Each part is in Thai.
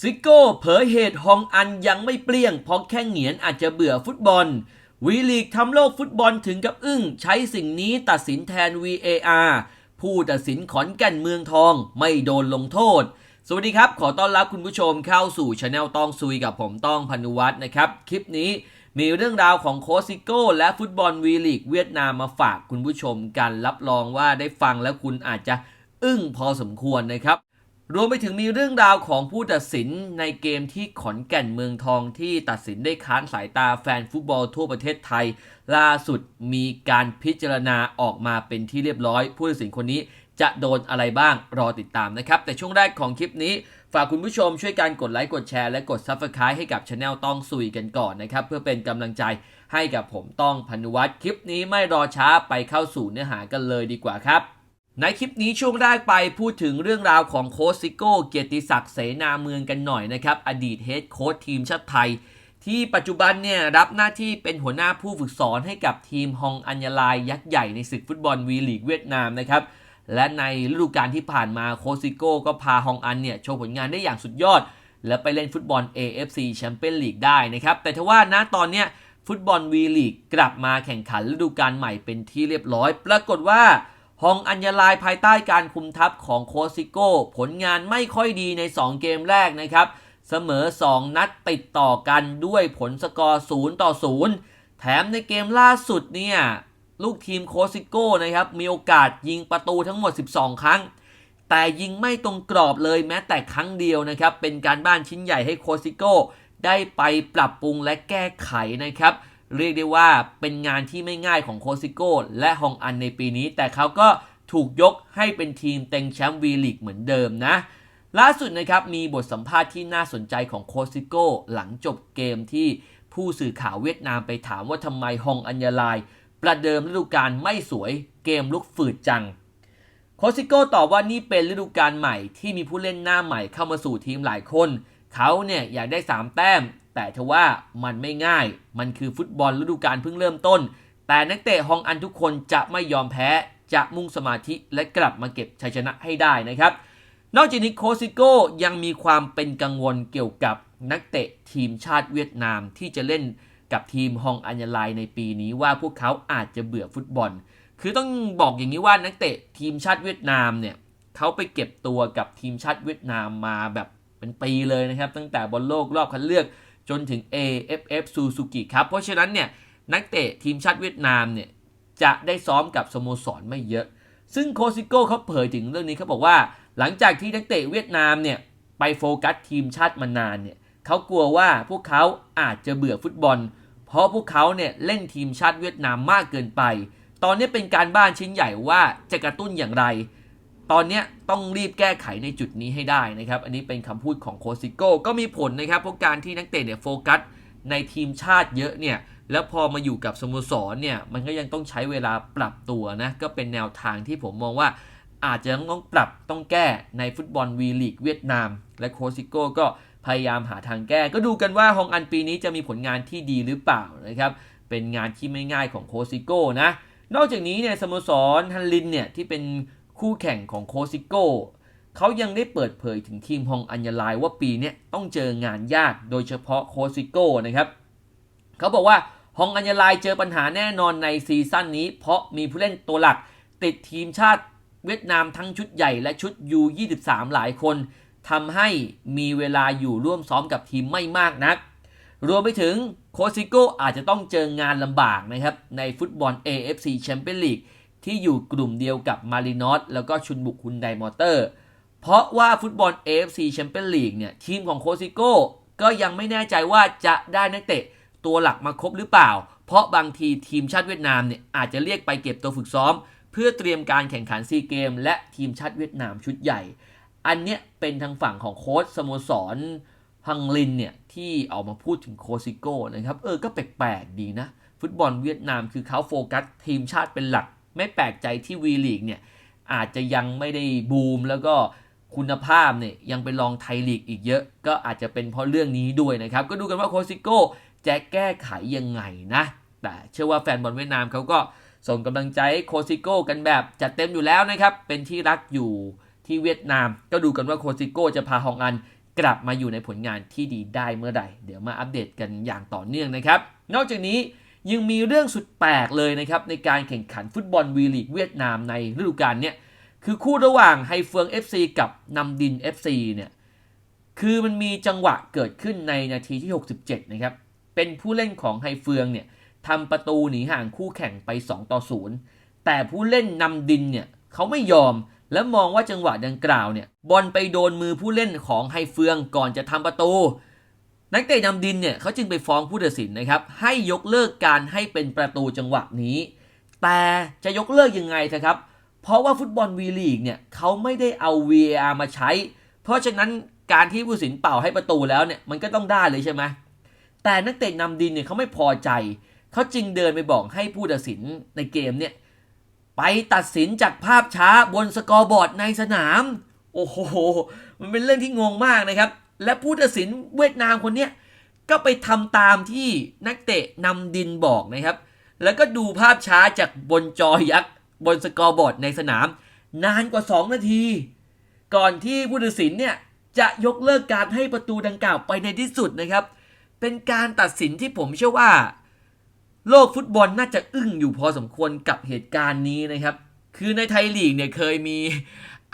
ซิโก้เผยเหตุฮองอันยังไม่เปลี่ยงเพราะแค่เหงียนอาจจะเบื่อฟุตบอล วีลีกทำโลกฟุตบอลถึงกับอึ้ง ใช้สิ่งนี้ตัดสินแทน VAR ผู้ตัดสินขอนแก่นเมืองทองไม่โดนลงโทษ สวัสดีครับ ขอต้อนรับคุณผู้ชมเข้าสู่ช anel ต้องซุยกับผมต้องพนุวัฒน์นะครับ คลิปนี้มีเรื่องราวของโคชซิโก้และฟุตบอลวีลีกเวียดนามมาฝากคุณผู้ชมกันรับรองว่าได้ฟังแล้วคุณอาจจะอึ้งพอสมควรนะครับ รวมไปถึงมีเรื่องราวของผู้ตัดสินในเกมที่ขอนแก่นเมืองทองที่ตัดสินได้ค้านสายตาแฟนฟุตบอลทั่วประเทศไทย ล่าสุดมีการพิจารณาออกมาเป็นที่เรียบร้อย ผู้ตัดสินคนนี้จะโดนอะไรบ้างรอติดตามนะครับ แต่ช่วงแรกของคลิปนี้ ฝากคุณผู้ชมช่วยการกดไลค์กดแชร์และกด Subscribe ให้กับช anel ต้องซุยกันก่อนนะครับ เพื่อเป็นกำลังใจให้กับผมต้องพนุวัฒน์คลิปนี้ไม่รอช้าไปเข้าสู่เนื้อหากันเลยดีกว่าครับ ในคลิปนี้ช่วงแรกไปพูดถึงเรื่องราวของโค้ชซิโก้เกียรติศักดิ์เสนาเมืองกันหน่อยนะครับ อดีตเฮดโค้ชทีมชาติไทย ที่ปัจจุบันเนี่ยรับหน้าที่เป็นหัวหน้าผู้ฝึกสอนให้กับทีมฮองอัญญาลายยักษ์ใหญ่ในศึกฟุตบอลวีลีกเวียดนามนะครับ และในฤดูกาลที่ผ่านมาโคชซิโก้ก็พาฮองอันเนี่ยโชว์ผลงานได้อย่างสุดยอด และไปเล่นฟุตบอล AFC แชมเปี้ยนลีกได้นะครับแต่ทว่าณตอนเนี้ยฟุตบอลวีลีกกลับมาแข่งขันฤดูกาลใหม่เป็นที่เรียบร้อย ปรากฏว่า ฮองอัญญาลายภายใต้การคุมทัพของโคซิโก้ ผลงานไม่ค่อยดีใน 2 เกมแรกนะครับ เสมอ 2 นัดติดต่อกันด้วยผลสกอร์ 0 ต่อ 0 แถมในเกมล่าสุดเนี่ยลูกทีมโคซิโก้นะครับ มีโอกาสยิงประตูทั้งหมด 12 ครั้ง แต่ยิงไม่ตรงกรอบเลยแม้แต่ครั้งเดียวนะครับ เป็นการบ้านชิ้นใหญ่ให้โคซิโก้ได้ไปปรับปรุงและแก้ไขนะครับ เรียกได้ว่าเป็นงานที่ไม่ง่ายของโคซิโก้และฮองอันในปีนี้ แต่เขาก็ถูกยกให้เป็นทีมเต็งแชมป์วีลีกเหมือนเดิมนะ ล่าสุดนะครับมีบทสัมภาษณ์ที่น่าสนใจของโคซิโก้หลังจบเกมที่ผู้สื่อข่าวเวียดนามไปถามว่าทำไมฮองอัญญาลาย ประเดิมฤดูกาลไม่สวยเกมลุกฝืดจังโคซิโก้ตอบว่านี่เป็นฤดูกาลใหม่ที่มีผู้เล่นหน้าใหม่เข้ามาสู่ทีมหลายคน เขาเนี่ยอยากได้ 3 แต้ม แต่ทว่ามันไม่ง่าย มันคือฟุตบอลฤดูกาลเพิ่งเริ่มต้น แต่นักเตะฮองอันทุกคนจะไม่ยอมแพ้ จะมุ่งสมาธิและกลับมาเก็บชัยชนะให้ได้นะครับ นอกจากนี้โคซิโก้ยังมีความเป็นกังวลเกี่ยวกับนักเตะทีมชาติเวียดนามที่จะเล่นกับทีมฮองอัญญาลายในปีนี้ว่าพวกเขาอาจจะเบื่อฟุตบอล คือต้องบอกอย่างนี้ว่านักเตะทีมชาติเวียดนามเนี่ยเขาไปเก็บตัวกับทีมชาติเวียดนามมาแบบเป็นปีเลยนะครับ ตั้งแต่บอลโลกรอบคัดเลือก จนถึง AFF Suzuki ครับเพราะฉะนั้นเนี่ยนักเตะทีมชาติเวียดนามเนี่ยจะได้ซ้อมกับสโมสรไม่เยอะ ซึ่งโคซิโก้เขาเผยถึงเรื่องนี้เขาบอกว่า หลังจากที่นักเตะเวียดนามเนี่ยไปโฟกัสทีมชาติมานานเนี่ยเขากลัวว่าพวกเขาอาจจะเบื่อฟุตบอล เพราะพวกเขาเนี่ยเล่นทีมชาติเวียดนามมากเกินไป ตอนนี้เป็นการบ้านชิ้นใหญ่ว่าจะกระตุ้นอย่างไร ตอนนี้ต้องรีบแก้ไขในจุดนี้ให้ได้นะครับ อันนี้เป็นคำพูดของโคซิโก้ก็มีผลนะครับเพราะการที่นักเตะเนี่ยโฟกัสในทีมชาติเยอะเนี่ยแล้วพอมาอยู่กับสโมสรเนี่ยมันก็ยังต้องใช้เวลาปรับตัวนะก็เป็นแนวทางที่ผมมองว่าอาจจะต้องปรับต้องแก้ในฟุตบอลวีลีกเวียดนาม และโคซิโก้ก็พยายามหาทางแก้ ก็ดูกันว่าฮองอันปีนี้จะมีผลงานที่ดีหรือเปล่านะครับเป็นงานที่ไม่ง่ายของโคซิโก้นะนอกจากนี้เนี่ยสโมสรฮันลินเนี่ยที่เป็น คู่แข่งของโคซิโก้เขายังได้เปิดเผยถึงทีมฮองอัญญาลายว่าปีนี้ต้องเจองานยากโดยเฉพาะโคซิโก้นะครับเขาบอกว่าฮองอัญญาลายเจอปัญหาแน่นอนในซีซั่นนี้ เพราะมีผู้เล่นตัวหลักติดทีมชาติเวียดนามทั้งชุดใหญ่และชุด U23 หลายคนทำให้มีเวลาอยู่ร่วมซ้อมกับทีมไม่มากนัก รวมไปถึงโคซิโก้อาจจะต้องเจองานลำบากนะครับในฟุตบอล AFC Champions League ที่อยู่กลุ่มเดียวกับมารินอสแล้วก็ชุนบุกฮุนไดมอเตอร์ เพราะว่าฟุตบอล AFC Champions League เนี่ยทีมของโคซิโก้ก็ยังไม่แน่ใจว่าจะได้นักเตะตัวหลักมาครบหรือเปล่า เพราะบางทีทีมชาติเวียดนามเนี่ยอาจจะเรียกไปเก็บตัวฝึกซ้อม เพื่อเตรียมการแข่งขันซีเกม และทีมชาติเวียดนามชุดใหญ่ อันเนี้ยเป็นทางฝั่งของโค้ชสโมสรฮังลินเนี่ยที่ออกมาพูดถึงโคซิโก้นะครับเออก็แปลกๆดีนะ ฟุตบอลเวียดนามคือเขาโฟกัสทีมชาติเป็นหลัก ไม่แปลกใจที่วีลีกเนี่ยอาจจะยังไม่ได้บูมแล้วก็คุณภาพเนี่ยยังเป็นรองไทยลีกอีกเยอะ ก็อาจจะเป็นเพราะเรื่องนี้ด้วยนะครับ ก็ดูกันว่าโคซิโก้จะแก้ไขยังไงนะ แต่เชื่อว่าแฟนบอลเวียดนามเขาก็ส่งกำลังใจโคซิโก้กันแบบจัดเต็มอยู่แล้วนะครับ เป็นที่รักอยู่ที่เวียดนาม ก็ดูกันว่าโคซิโก้จะพาฮองอันกลับมาอยู่ในผลงานที่ดีได้เมื่อไหร่เดี๋ยวมาอัปเดตกันอย่างต่อเนื่องนะครับ นอกจากนี้ ยังมีเรื่องสุดแปลกเลยนะครับในการแข่งขันฟุตบอลวีลีกเวียดนามในฤดูกาลเนี้ยคือคู่ระหว่างไฮเฟิง FC กับนำดิน FC เนี่ยคือมันมีจังหวะเกิดขึ้นในนาทีที่ 67 นะครับ เป็นผู้เล่นของไฮเฟืองเนี่ยทำประตูหนีห่างคู่แข่งไป 2 ต่อ 0 แต่ผู้เล่นนำดินเนี่ยเขาไม่ยอมและมองว่าจังหวะดังกล่าวเนี่ยบอลไปโดนมือผู้เล่นของไฮเฟืองก่อนจะทำประตู นักเตะนำดินเนี่ยเขาจึงไปฟ้องผู้ตัดสินนะครับ ให้ยกเลิกการให้เป็นประตูจังหวะนี้ แต่จะยกเลิกยังไงนะครับ เพราะว่าฟุตบอลวีลีกเนี่ยเขาไม่ได้เอา VAR มาใช้ เพราะฉะนั้นการที่ผู้ตัดสินเป่าให้ประตูแล้วเนี่ยมันก็ต้องได้เลยใช่ไหมแต่นักเตะนำดินเนี่ยเขาไม่พอใจ เขาจึงเดินไปบอกให้ผู้ตัดสินในเกมเนี่ยไปตัดสินจากภาพช้าบนสกอร์บอร์ดในสนาม โอ้โห มันเป็นเรื่องที่งงมากนะครับ และผู้ตัดสินเวียดนามคนเนี้ยก็ไปทำตามที่นักเตะนำดินบอกนะครับ แล้วก็ดูภาพช้าจากบนจอยักษ์บนสกอร์บอร์ดในสนาม นานกว่า 2 นาที ก่อนที่ผู้ตัดสินเนี่ยจะยกเลิกการให้ประตูดังกล่าวไปในที่สุดนะครับ เป็นการตัดสินที่ผมเชื่อว่า โลกฟุตบอลน่าจะอึ้งอยู่พอสมควรกับเหตุการณ์นี้นะครับ คือในไทยลีกเนี่ยเคยมี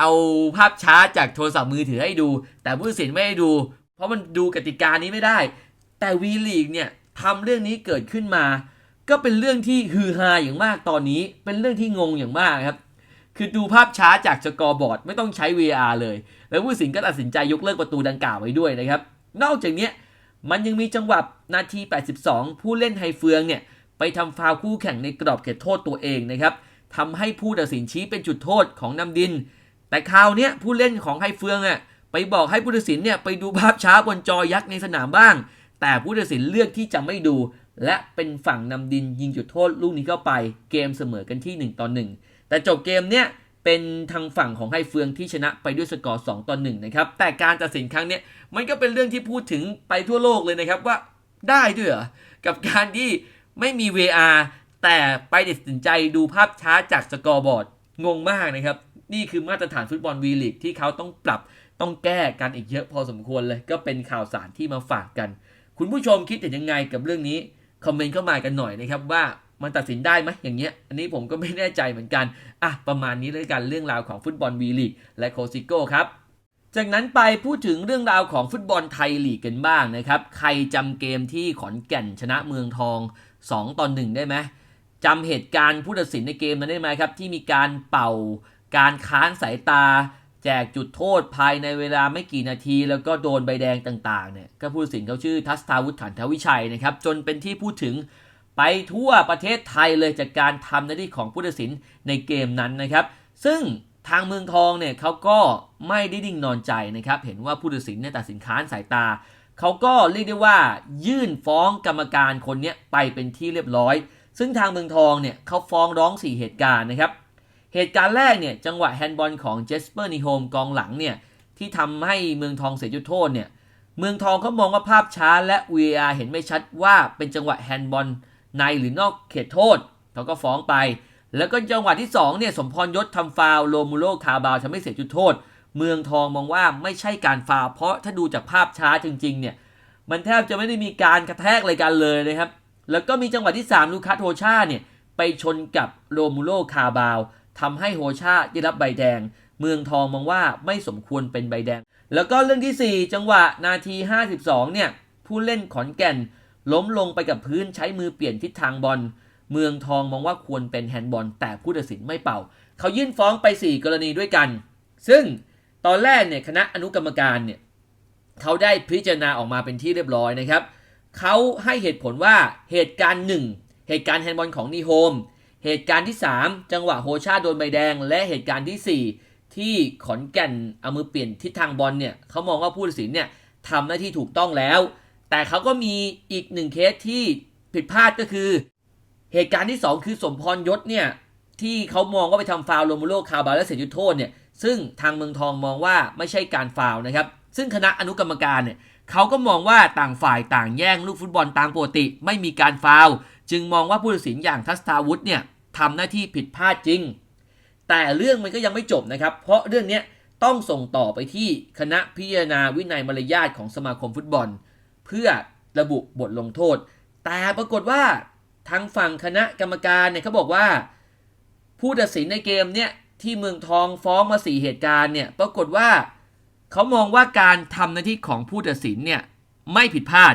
เอาภาพช้าจากโทรศัพท์มือถือให้ดู แต่ผู้ตัดสินไม่ให้ดู เพราะมันดูกติกานี้ไม่ได้ แต่วีลีกเนี่ยทำเรื่องนี้เกิดขึ้นมา ก็เป็นเรื่องที่ฮือฮาอย่างมากตอนนี้ เป็นเรื่องที่งงอย่างมากครับ คือดูภาพช้าจากสกอร์บอร์ดไม่ต้องใช้ VR เลย แล้วผู้สินก็ตัดสินใจยกเลิกประตูดังกล่าวไว้ด้วยนะครับ นอกจากนี้มันยังมีจังหวะนาที 82 ผู้เล่นไฮเฟืองเนี่ยไปทำฟาวคู่แข่งในกรอบเขตโทษตัวเองนะครับทำให้ผู้ตัดสินชี้เป็นจุดโทษของนำดิน แต่คราวเนี้ยผู้เล่นของไฮเฟืองอะไปบอกให้ผู้ตัดสินเนี่ยไปดูภาพช้าบนจอยักษ์ในสนามบ้าง แต่ผู้ตัดสินเลือกที่จะไม่ดู และเป็นฝั่งนำดินยิงจุดโทษลูกนี้เข้าไป เกมเสมอกันที่1ต่อ1แต่จบเกมเนี้ยเป็นทางฝั่งของไฮเฟืองที่ชนะไปด้วยสกอร์2ต่อ1นะครับ แต่การตัดสินครั้งเนี้ยมันก็เป็นเรื่องที่พูดถึงไปทั่วโลกเลยนะครับว่าได้ด้วยเหรอ กับการที่ไม่มี VR แต่ไปตัดสินใจดูภาพช้าจากสกอร์บอร์ด งงมากนะครับ นี่คือมาตรฐานฟุตบอลวีลีกที่เขาต้องปรับต้องแก้กันอีกเยอะพอสมควรเลย ก็เป็นข่าวสารที่มาฝากกัน คุณผู้ชมคิดเห็นยังไงกับเรื่องนี้คอมเมนต์เข้ามากันหน่อยนะครับว่ามันตัดสินได้ไหมอย่างเงี้ย อันนี้ผมก็ไม่แน่ใจเหมือนกัน อะ ประมาณนี้เลยกันเรื่องราวของฟุตบอลวีลีกและโคซิโก้ครับ จากนั้นไปพูดถึงเรื่องราวของฟุตบอลไทยลีกกันบ้างนะครับ ใครจำเกมที่ขอนแก่นชนะเมืองทอง 2ต่อ1ได้ไหมจำเหตุการณ์ผู้ตัดสินในเกมนั้นได้ไหมครับ ที่มีการเป่า การค้านสายตา แจกจุดโทษภายในเวลาไม่กี่นาที แล้วก็โดนใบแดงต่างๆเนี่ยก็ผู้สินเขาชื่อทัสตาวุฒิขันทวิชัยนะครับ จนเป็นที่พูดถึงไปทั่วประเทศไทยเลยจากการทำหน้าที่ของผู้ตัดสินในเกมนั้นนะครับ ซึ่งทางเมืองทองเนี่ยเขาก็ไม่ได้ดิ่งนอนใจนะครับ เห็นว่าผู้ตัดสินเนี่ยตัดสินค้านสายตาเขาก็เรียกได้ว่ายื่นฟ้องกรรมการคนนี้ไปเป็นที่เรียบร้อย ซึ่งทางเมืองทองเนี่ยเขาฟ้องร้อง 4 เหตุการณ์นะครับ เหตุการณ์แรกเนี่ยจังหวะแฮนด์บอลของเจสเปอร์นิโฮมกองหลังเนี่ยที่ทำให้เมืองทองเสียจุดโทษเนี่ยเมืองทองเขามองว่าภาพช้าและ VAR เห็นไม่ชัดว่าเป็นจังหวะแฮนด์บอลในหรือนอกเขตโทษเขาก็ฟ้องไป แล้วก็จังหวะที่2เนี่ยสมพรยศทำฟาวโลมูโลคาบาวทำให้เสียจุดโทษ เมืองทองมองว่าไม่ใช่การฟาวเพราะถ้าดูจากภาพช้าจริงๆเนี่ยมันแทบจะไม่ได้มีการกระแทกอะไรกันเลยนะครับแล้วก็มีจังหวะที่3ลูคัสโฮชาเนี่ยไปชนกับโรมูโลคาบาว ทำให้โฮชาได้รับใบแดง เมืองทองมองว่าไม่สมควรเป็นใบแดง แล้วก็เรื่องที่ 4 จังหวะนาที 52 เนี่ย ผู้เล่นขอนแก่น ล้มลงไปกับพื้นใช้มือเปลี่ยนทิศทางบอล เมืองทองมองว่าควรเป็นแฮนด์บอล แต่ผู้ตัดสินไม่เป่า เขายื่นฟ้องไป 4 กรณีด้วยกัน ซึ่งตอนแรกเนี่ยคณะอนุกรรมการเนี่ยเขาได้พิจารณาออกมาเป็นที่เรียบร้อยนะครับเขาให้เหตุผลว่าเหตุการณ์หนึ่งเหตุการณ์แฮนด์บอลของนีโฮม เหตุการณ์ที่ 3 จังหวะโฮชาโดนใบแดง และเหตุการณ์ที่ 4 ที่ขอนแก่นเอามือเปลี่ยนทิศทางบอลเนี่ยเขามองว่าผู้ตัดสินเนี่ยทำหน้าที่ถูกต้องแล้ว แต่เขาก็มีอีกหนึ่งเคสที่ผิดพลาดก็คือ เหตุการณ์ที่ 2 คือสมพรยศเนี่ยที่เขามองว่าไปทำฟาวโรมูโลคาบาและเสียจุดโทษเนี่ยซึ่งทางเมืองทองมองว่าไม่ใช่การฟาวนะครับ ซึ่งคณะอนุกรรมการเนี่ยเขาก็มองว่าต่างฝ่ายต่างแย่งลูกฟุตบอลตามปกติ ไม่มีการฟาว จึงมองว่าผู้ตัดสินอย่างทัสตาวุฒิเนี่ยทำหน้าที่ผิดพลาดจริง แต่เรื่องมันก็ยังไม่จบนะครับ เพราะเรื่องนี้ต้องส่งต่อไปที่คณะพิจารณาวินัยมารยาทของสมาคมฟุตบอล เพื่อระบุบทลงโทษ แต่ปรากฏว่าทางฝั่งคณะกรรมการเนี่ยเขาบอกว่า ผู้ตัดสินในเกมเนี่ยที่เมืองทองฟ้องมาสี่เหตุการณ์เนี่ยปรากฏว่าเขามองว่าการทำหน้าที่ของผู้ตัดสินเนี่ยไม่ผิดพลาด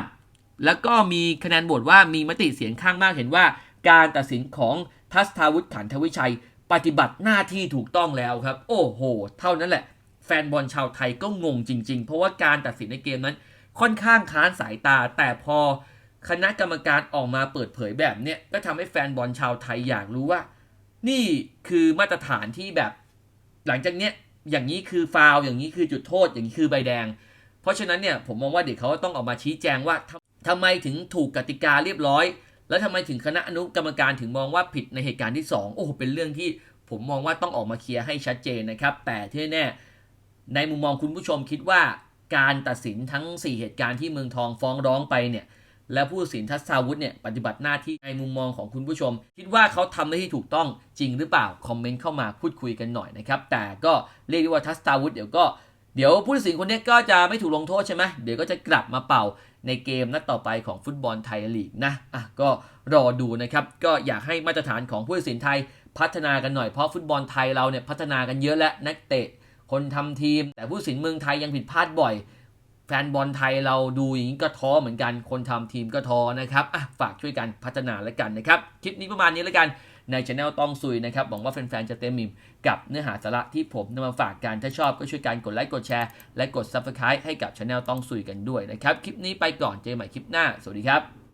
แล้วก็มีคะแนนโหวตว่ามีมติเสียงข้างมากเห็นว่า การตัดสินของทัศทาวุฒิขันธวิชัย ปฏิบัติหน้าที่ถูกต้องแล้วครับ โอ้โห เท่านั้นแหละ แฟนบอลชาวไทยก็งงจริง ๆ เพราะว่าการตัดสินในเกมนั้น ค่อนข้างค้านสายตา แต่พอคณะกรรมการออกมาเปิดเผยแบบเนี้ยก็ทำให้แฟนบอลชาวไทยอยากรู้ว่า นี่คือมาตรฐานที่แบบ หลังจากเนี้ยอย่างนี้คือฟาวอย่างนี้คือจุดโทษอย่างนี้คือใบแดง เพราะฉะนั้นเนี่ยผมมองว่าเด็กเขาต้องออกมาชี้แจงว่า ทำทำไมถึงถูกกติกาเรียบร้อย แล้วทำไมถึงคณะอนุกรรมการถึงมองว่าผิดในเหตุการณ์ที่ 2 โอ้โหเป็นเรื่องที่ผมมองว่าต้องออกมาเคลียร์ให้ชัดเจนนะครับ แต่ที่แน่ในมุมมองคุณผู้ชมคิดว่าการตัดสินทั้ง 4 เหตุการณ์ที่เมืองทองฟ้องร้องไปเนี่ยและผู้สินทัศาวุฒิเนี่ยปฏิบัติหน้าที่ในมุมมองของคุณผู้ชม คิดว่าเขาทำหน้าที่ถูกต้องจริงหรือเปล่า คอมเมนต์เข้ามาพูดคุยกันหน่อยนะครับ แต่ก็เรียกได้ว่าทัศาวุฒิเดี๋ยวก็เดี๋ยวผู้ตัดสินคนนี้ก็จะไม่ถูกลงโทษใช่ไหมเดี๋ยวก็จะกลับมาเป่า ในเกมนัดต่อไปของฟุตบอลไทยลีกนะอะก็รอดูนะครับ ก็อยากให้มาตรฐานของผู้ตัดสินไทยพัฒนากันหน่อยเพราะฟุตบอลไทยเราเนี่ยพัฒนากันเยอะและนักเตะ คนทำทีม แต่ผู้สินเมืองไทยยังผิดพลาดบ่อย แฟนบอลไทยเราดูอย่างนี้ก็ท้อเหมือนกัน คนทำทีมก็ท้อนะครับอะฝากช่วยกันพัฒนาแล้วกันนะครับ คลิปนี้ประมาณนี้แล้วกัน ในช anel ต้องซุยนะครับหวังว่าแฟนๆจะเต็มอิ่มกับเนื้อหาสาระที่ผมนำมาฝากกันถ้าชอบก็ช่วยกันกดไลค์กดแชร์และกด subscribe ให้กับช anel ต้องซุยกันด้วยนะครับคลิปนี้ไปก่อนเจอกันใหม่คลิปหน้าสวัสดีครับ